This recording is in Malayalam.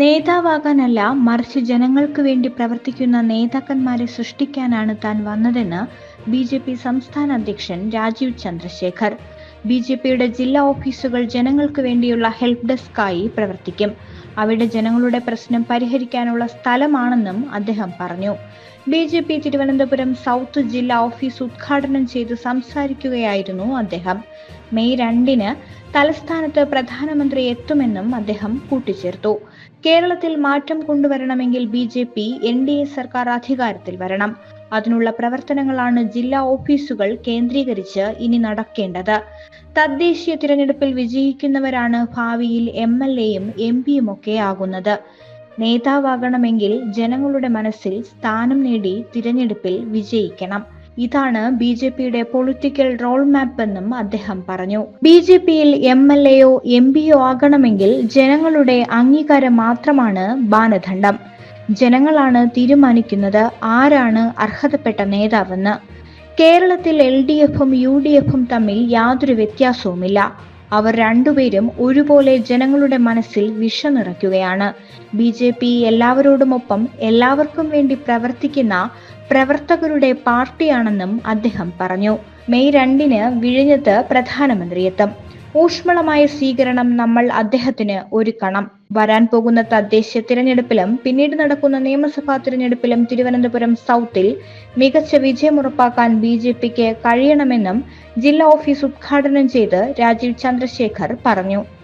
നേതാവാകാനല്ല മറിച്ച് ജനങ്ങൾക്ക് വേണ്ടി പ്രവർത്തിക്കുന്ന നേതാക്കന്മാരെ സൃഷ്ടിക്കാനാണ് താൻ വന്നതെന്ന് ബി ജെ പി സംസ്ഥാന അധ്യക്ഷൻ രാജീവ് ചന്ദ്രശേഖർ. ബി ജെ പിയുടെ ജില്ലാ ഓഫീസുകൾ ജനങ്ങൾക്ക് വേണ്ടിയുള്ള ഹെൽപ്പ് ഡെസ്കായി പ്രവർത്തിക്കും. അവിടെ ജനങ്ങളുടെ പ്രശ്നം പരിഹരിക്കാനുള്ള സ്ഥലമാണെന്നും അദ്ദേഹം പറഞ്ഞു. B J P Thiruvananthapuram south ജില്ലാ ഓഫീസ് ഉദ്ഘാടനം ചെയ്ത് സംസാരിക്കുകയായിരുന്നു അദ്ദേഹം. മെയ് രണ്ടിന് തലസ്ഥാനത്ത് പ്രധാനമന്ത്രി എത്തുമെന്നും അദ്ദേഹം കൂട്ടിച്ചേർത്തു. കേരളത്തിൽ മാറ്റം കൊണ്ടുവരണമെങ്കിൽ B J P N D A സർക്കാർ അധികാരത്തിൽ വരണം. അതിനുള്ള പ്രവർത്തനങ്ങളാണ് ജില്ലാ ഓഫീസുകൾ കേന്ദ്രീകരിച്ച് ഇനി നടക്കേണ്ടത്. തദ്ദേശീയ തിരഞ്ഞെടുപ്പിൽ വിജയിക്കുന്നവരാണ് ഭാവിയിൽ എം എൽ എയും എം പിയും ഒക്കെ ആകുന്നത്. നേതാവാകണമെങ്കിൽ ജനങ്ങളുടെ മനസ്സിൽ സ്ഥാനം നേടി തിരഞ്ഞെടുപ്പിൽ വിജയിക്കണം. ഇതാണ് ബി ജെ പിയുടെ പൊളിറ്റിക്കൽ റോൾ മാപ്പ് എന്നും അദ്ദേഹം പറഞ്ഞു. ബി ജെ പിയിൽ എം എൽ എയോ എം പിയോ ആകണമെങ്കിൽ ജനങ്ങളുടെ അംഗീകാരം മാത്രമാണ് മാനദണ്ഡം. ജനങ്ങളാണ് തീരുമാനിക്കുന്നത് ആരാണ് അർഹതപ്പെട്ട നേതാവെന്ന്. കേരളത്തിൽ എൽ ഡി എഫും യു ഡി എഫും തമ്മിൽ യാതൊരു വ്യത്യാസവുമില്ല. അവർ രണ്ടുപേരും ഒരുപോലെ ജനങ്ങളുടെ മനസ്സിൽ വിഷം നിറയ്ക്കുകയാണ് ബി ജെ പി എല്ലാവരോടുമൊപ്പം എല്ലാവർക്കും വേണ്ടി പ്രവർത്തിക്കുന്ന പ്രവർത്തകരുടെ പാർട്ടിയാണെന്നും അദ്ദേഹം പറഞ്ഞു. മെയ് രണ്ടിന് വിഴിഞ്ഞത്ത് പ്രധാനമന്ത്രി എത്തും ഊഷ്മളമായ സ്വീകരണം നമ്മൾ അദ്ദേഹത്തിന് ഒരുക്കണം. വരാൻ പോകുന്ന തദ്ദേശ തിരഞ്ഞെടുപ്പിലും പിന്നീട് നടക്കുന്ന നിയമസഭാ തിരഞ്ഞെടുപ്പിലും തിരുവനന്തപുരം സൗത്തിൽ മികച്ച വിജയമുറപ്പാക്കാൻ ബി ജെ പിക്ക് കഴിയണമെന്നും ജില്ലാ ഓഫീസ് ഉദ്ഘാടനം ചെയ്ത് രാജീവ് ചന്ദ്രശേഖർ പറഞ്ഞു.